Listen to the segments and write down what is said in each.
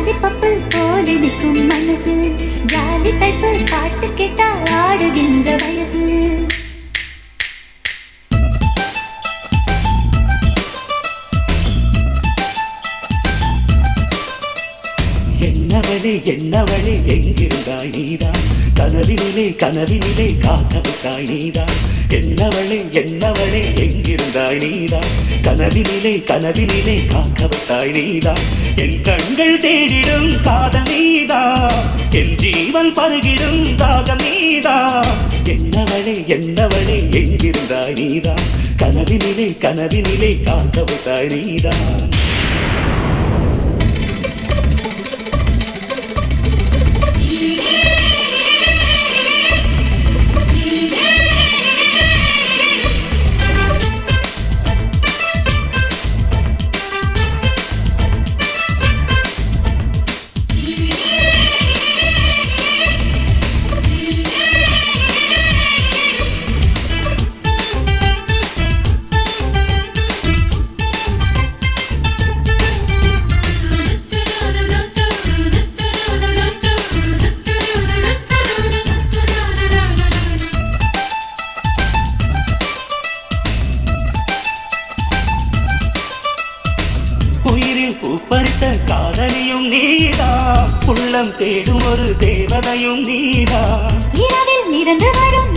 Lollipop Ennavale Ennavale எங்கிருந்தாய் நீதான்? கனவினிலே கனவினிலே காத்தவிட்டாய் நீதான். என்னவளே என்னவளே எங்கிருந்தாய் நீதான்? கனவினிலே கனவினிலே காக்கவிட்டாய் நீதான். என் கண்கள் தேடிடும் காதல் நீதா என் ஜீவன் பருகிடும் தாகம் நீதா என்னவளே என்னவளே எங்கிருந்தாய் நீதான்? கனவினிலே கனவினிலே காத்தவிட்டாய் நீதான். காதலியும் நீதா உள்ளம் தேடும் ஒரு தேவதையும் நீதா. இரவில் மிதந்து வரும்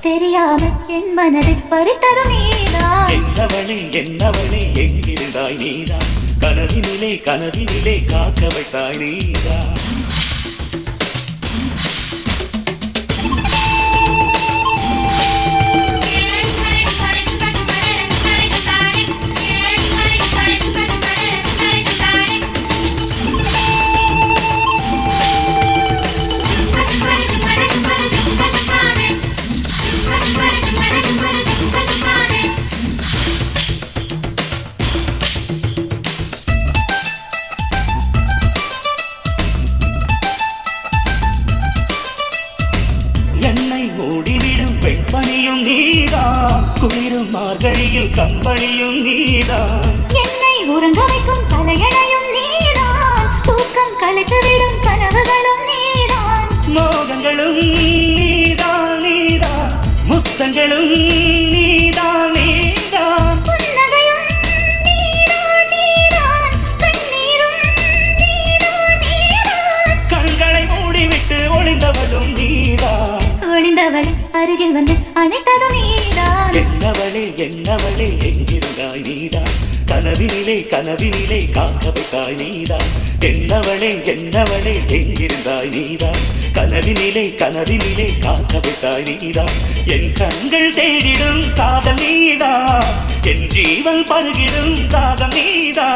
தெரியாமல் என் மனதை பறித்தது நீதான். என்னவளே என்னவளே எங்கிருந்தாய் நீதான்? கனவினிலே கனவினிலே காக்க வைத்தாய் நீதான். மார்கழியில் கம்பளியும் நீதா என்னை உறங்க வைக்கும் தலையணையும் நீதான். தூக்கம் கலைத்துவிடும் கனவுகளும் நீதான். மோகங்களும் முத்தங்களும் நீதான் நீதான். கண்ணீரும் நீதான் நீதான். கண்களை மூடிவிட்டு ஒளிந்தவளும் நீதா ஒளிந்தவள் அருகில் வந்து அணைத்ததும் நீதான். என்னவளே என்னவளே எங்கிருந்தாய் நீதா கனவினிலே கனவினிலே காக்க வைத்தாய் நீதா என்னவளே என்னவளே எங்கிருந்தாய் நீதா கனவினிலே கனவினிலே காக்க வைத்தாய் நீதா என் கண்கள் தேடிடும் காதல் நீதா என் ஜீவன் பருகிடும் காதல் நீதா